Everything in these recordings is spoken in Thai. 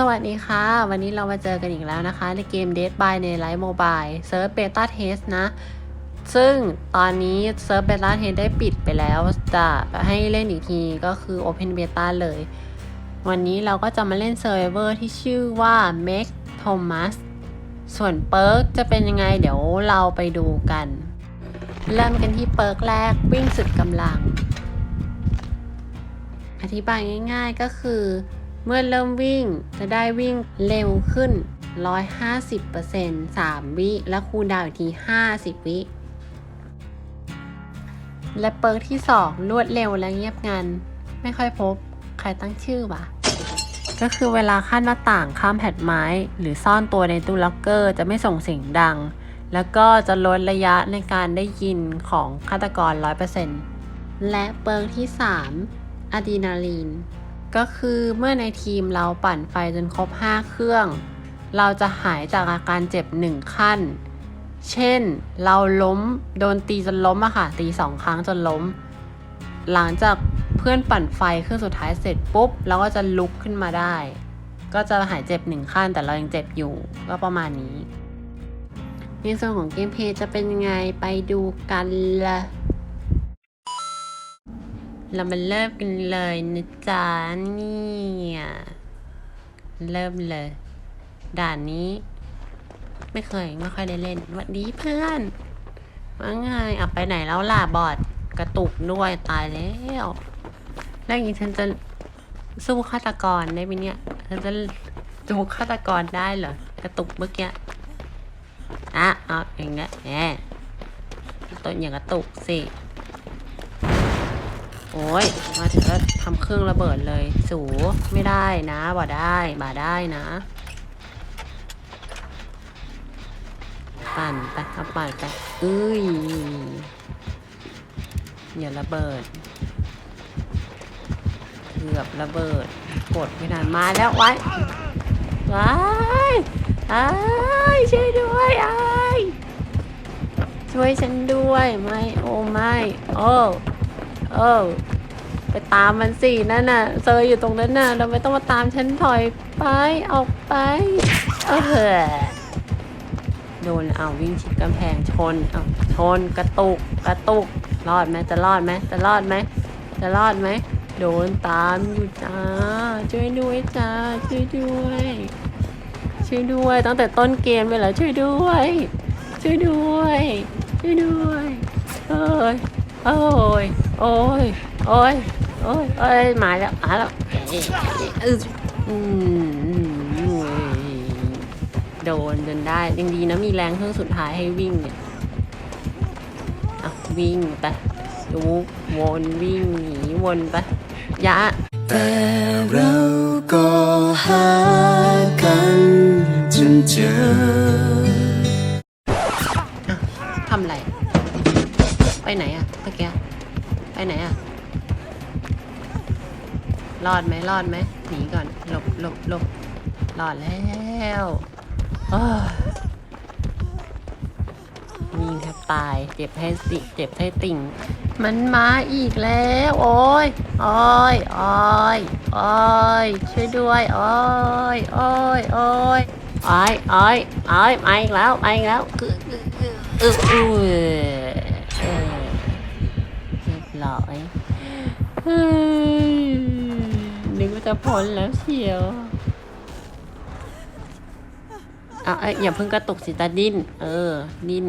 สวัสดีค่ะ วันนี้เรามาเจอกันอีกแล้วนะคะ ในเกม Dead by Daylight Mobile เซิร์ฟเบต้าเทสนะ ซึ่งตอนนี้เซิร์ฟเบต้าเทสได้ปิดไปแล้ว จะให้เล่นอีกทีก็คือ Open Beta เลย วันนี้เราก็จะมาเล่นเซิร์ฟเวอร์ที่ชื่อว่า Make Thomas ส่วนเปิร์กจะเป็นยังไงเดี๋ยวเราไปดูกัน เริ่มกันที่เปิร์กแรกวิ่งสุดกำลัง อธิบายง่ายๆก็คือ เมื่อเริ่มวิ่งจะได้วิ่งเร็วขึ้น 150% 3 วิ และคูดาวอีกที 50 วิ และเปิร์กที่ 2 รวดเร็วและเงียบงัน ไม่ค่อยพบ ใครตั้งชื่อวะก็คือเวลาขั้นหน้าต่างข้ามแผ่นไม้ หรือซ่อนตัวในตู้ล็อกเกอร์จะไม่ส่งเสียงดัง แล้วก็จะลดระยะในการได้ยินของฆาตกร 100%และเปิร์กที่ 3อะดรีนาลีน ก็คือเมื่อในทีมเราปั่นไฟจนครบ 5 เครื่อง เราจะหายจากอาการเจ็บ 1 ขั้น เช่น เราล้มโดนตีจนล้มอะค่ะ ตีสองครั้งจนล้ม หลังจากเพื่อนปั่นไฟเครื่องสุดท้ายเสร็จปุ๊บเราก็จะลุกขึ้นมาได้ ก็จะหายเจ็บหนึ่งขั้นแต่เรายังเจ็บอยู่ก็ประมาณนี้ในส่วนของเกมเพย์จะเป็นยังไงไปดูกันละ เรามาเริ่มกันเลยนะจ๊ะเนี่ยเริ่มเลย ด่านนี้ ไม่เคยไม่ค่อยได้เล่นวัสดีเพื่อนว่าไงอะไปไหนแล้วล่ะบอดกระตุกด้วยตายแล้วแล้วอย่างนี้ฉันจะสู้ฆาตกรได้ไหมเนี่ยฉันจะจูฆาตกรได้เหรอกระตุกเมื่อกี้อะเอาอย่างเงี้ยแหมต้นอย่างกระตุกสิ โอ้ยมาถึงก็ทำเครื่องระเบิดเลย สูไม่ได้นะบ่ได้บ่ได้นะ ปั่นไปเอาปั่นไปเอ้ยอย่าระเบิดเกือบระเบิด กดไม่ทันมาแล้วไว้ไว้ไอ้ช่วยด้วยไอ้ายช่วยฉันด้วยไม่โอ้ไม่โอ้โอ้ ไปตามมันสินั่นน่ะเซอร์อยู่ตรงนั้นน่ะเราไม่ต้องมาตามฉันถอยไปออกไปเออโดนเอาวิ่งชิดกำแพงชนเอาชนกระตุกกระตุกรอดไหมจะรอดไหมจะรอดไหมจะรอดไหมโดนตามอยู่จ้าช่วยด้วยจ้าช่วยด้วย ช่วยด้วยตั้งแต่ต้นเกมเลยเหรอช่วยด้วย ช่วยด้วย ช่วยด้วยเอ้ยโอ้ยโอ้ยโอ้ย อ้ยโอ้ยมาแล้วมาแล้วเอ้ยเอ้ยอืมอืมอืมโดนจนได้ยังดีนะมีแรงเครื่องสุดท้ายให้วิ่งเนี่ยอะวิ่งไปดูวนวิ่งหนีวนไปยะแต่เราก็หากันจนเจอทำอะไร ไปไหนอะเมื่อกี้ไปไหนอะ รอดไหมรอดไหมหนีก่อนหลบหลบหลบรอดแล้วโอ้ยยิงแทบตาย เจ็บให้สิเจ็บให้ติ่ง มันมาอีกแล้ว โอ้ยโอ้ยโอ้ยโอ้ยช่วยด้วยโอ้ยโอ้ยโอ้ยโอ้ยโอ้ยโอ้ยมาอีกแล้วมาอีกแล้วคือเออเออเรียบร้อย จะพ้นแล้วเชียวอะเอ้ยอย่าเพิ่งกระตุกสิตาดิ้น เออ ดิ้น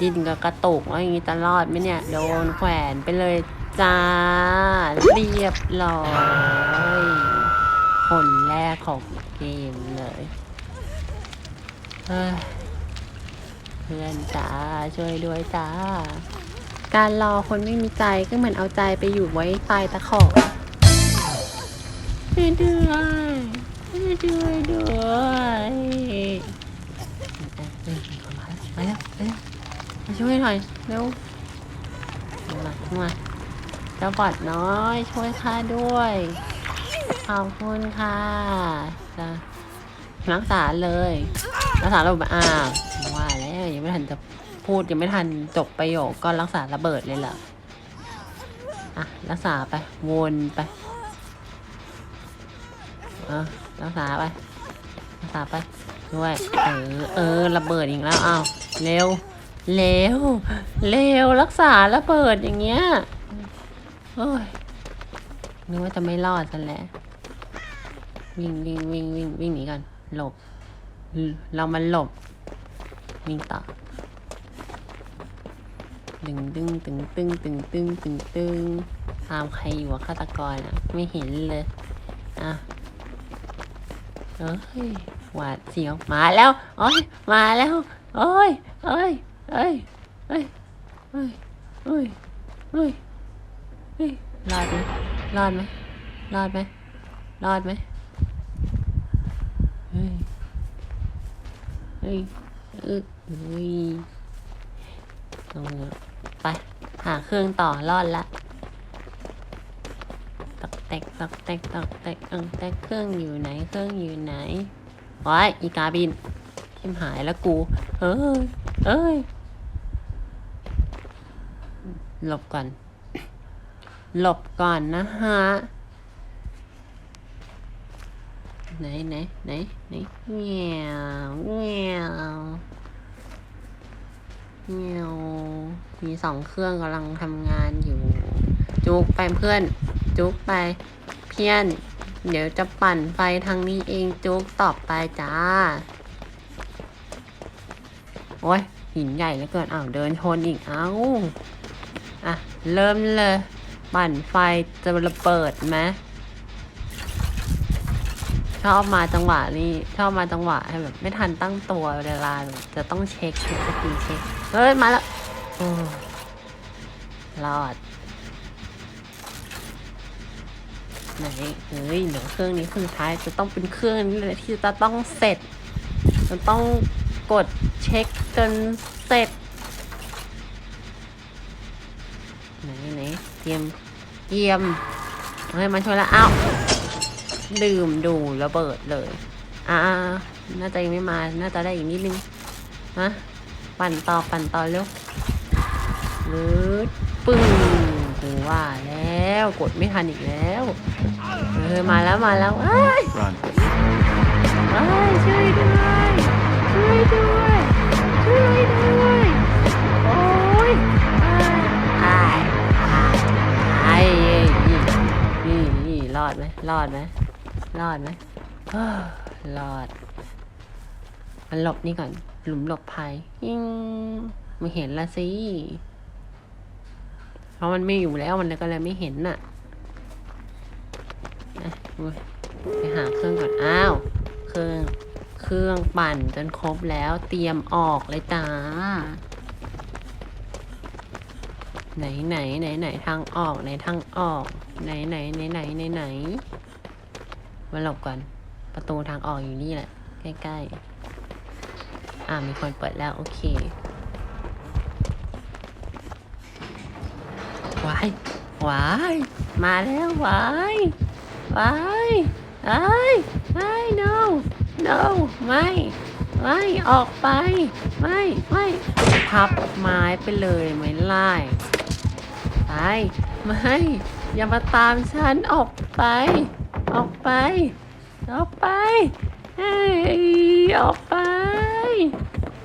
ดิ้นกับกระตุกว่าอย่างนี้ตลอดไหมเนี่ย โดนแขวนไปเลยจ้า เรียบร้อยคนแรกของเกมเลยเฮ้ยเพื่อนจ้าช่วยด้วยจ้า การรอคนไม่มีใจก็เหมือนเอาใจไปอยู่ไว้ใต้ตะขอ ช่วยด้วยช่วยด้วยด้วยเอ้ยเอ้ยมาแล้วมาแล้วมาแล้วมาช่วยหน่อยเร็วมามาเจ้าบอดน้อยช่วยข้าด้วยขอบคุณค่ะจะรักษาเลยรักษาระเบิดอ้าวว่าแล้วยังไม่ทันจะพูดยังไม่ทันจบประโยคก็รักษาระเบิดเลยเหรออะรักษาไปวนไป อะรักษาไปรักษาไปด้วยเออเออระเบิดอีกแล้วอ้าวเร็วเร็วเร็วรักษาระเบิดอย่างเงี้ยโอ้ยนึกว่าจะไม่รอดซะแล้ววิ่งวิ่งวิ่งวิ่งวิ่งหนีกันหลบ เรามันหลบวิ่งต่อดึงดึงตึงตึงตึงตึงตึงตึงตามใครอยู่วะฆาตกรอะไม่เห็นเลยอะ เอ้ยหวาดเสียวมาแล้วโอ้ยมาแล้วโอ้ยเอ้ยเอ้ยเอ้ยเอ้ยเอ้ยเอ้ยเอ้ยรอดไหมรอดไหมรอดไหมรอดไหมเฮ้ยเฮ้ยเอ้ยเฮ้ยลงไปหาเครื่องต่อรอดละ ตอกแตกตอกแตกตอกแตกตอกแตกเครื่องอยู่ไหนเครื่องอยู่ไหนโอ้ยอีกาบินชิมหายแล้วกูเอ้ยเอ้ยหลบก่อน หลบก่อนนะฮะไหนไหนไหนไหนเงี้ยวเงี้ยวเงี้ยวมีสองเครื่องกำลังทำงานอยู่ จุกไปเพื่อน จุ๊กไปเพี้ยน เดี๋ยวจะปั่นไฟทางนี้เองจุ๊กตอบไปจ้า โอ้ยหินใหญ่เหลือเกินอ้าวเดินชนอีกเอ้าอะ เริ่มเลย ปั่นไฟจะระเบิดไหมชอบมาจังหวะนี้ชอบมาจังหวะให้แบบไม่ทันตั้งตัวเวลาจะต้องเช็คทุกสกิลเช็คเฮ้ยมาแล้วโอ้รอด ไหนเฮ้ยเดี๋ยวเครื่องนี้เครื่องสุดท้ายจะต้องเป็นเครื่องนี้เลยที่จะต้องเสร็จจะต้องกดเช็คจนเสร็จไหนไหนเตรียมเตรียมเฮ้ยมาช่วยแล้วอ้าวลืมดูระเบิดเลย อ่า น่าจะยังไม่มา น่าจะได้อีกนิดนึงนะปั่นต่อปั่นต่อเร็วลืดปึ้ง ถึงว่าแล้วกดไม่ทันอีกแล้วเออมาแล้วมาแล้วเอ้ย Run. เอ้ยช่วยด้วยช่วยด้วยช่วยด้วยโอ้ยไอ้ไอ้ไอ้นี่นี่นี่รอดไหมรอดไหมรอดไหมเอ้อรอด มันหลบนี่ก่อนหลุมหลบภัยยิงไม่เห็นละสิเพ ราะมันไม่อยู่แล้วมันก็เลยไม่เห็นน่ะไปหาเครื่องก่อน อ้าว เครื่อง เครื่องปั่นจนครบแล้วเตรียมออกเลยจ้า ไหนไหนไหนไหนทางออกไหนทางออก ไหนไหนไหนไหนไหนไหนมาหลบก่อน ประตูทางออกอยู่นี่แหละ ใกล้ๆ อ่ามีคนเปิดแล้ว โอเคายวาย มาแล้ววายวายไอ้ไอ้ no no ไม่ไม่ออกไป ไม่ไม่พับไม้ไปเลยไม่ไล่ไปไม่อย่ามาตามฉันออกไป ออกไป ออกไปเฮ้ยออกไป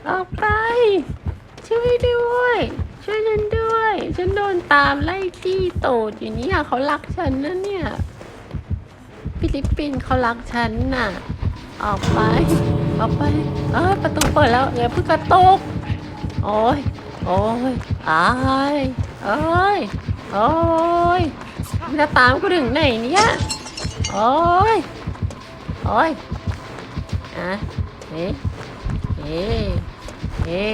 ออกไปช่วยด้วย ช่วยฉันด้วย ฉันโดนตามไล่จี้ตูดอยู่เนี่ยเขารักฉันนะเนี่ยฟิลิปปินส์เขารักฉันน่ะ ออกไป ออกไปเออประตูเปิดแล้วอย่าเพิ่งกระตุก โอ้ย โอ้ยอายเอ้ย โอ้ยมันจะตามกูถึงไหนเนี่ย โอ้ย โอ้ย อะเฮ้เฮ้เฮ้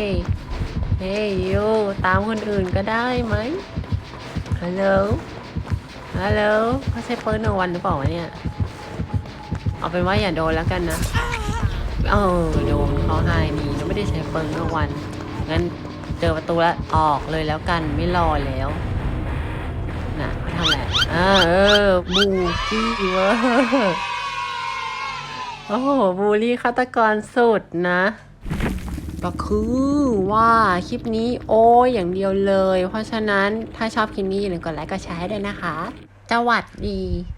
เฮ้ยูตามคนอื่นก็ได้ไหมฮัลโหลฮัลโหลเขาใช้เปิร์นวันหรือเปล่าวะเนี่ย เอาเป็นว่าอย่าโดนแล้วกันนะ เออโดนเขาให้มีแล้วไม่ได้ใช้เปิร์นวัน งั้นเจอประตูแล้วออกเลยแล้วกันไม่รอแล้วน่ะเขาทำอะไรอ่าเออบูจี้เวอร์โอ้โหบูลลี่ฆาตกรสุดนะ ก็คือว่าคลิปนี้โอ้ยอย่างเดียวเลย เพราะฉะนั้นถ้าชอบคลิปนี้อย่าลืมกดไลค์กดแชร์ให้ด้วยนะคะสวัสดี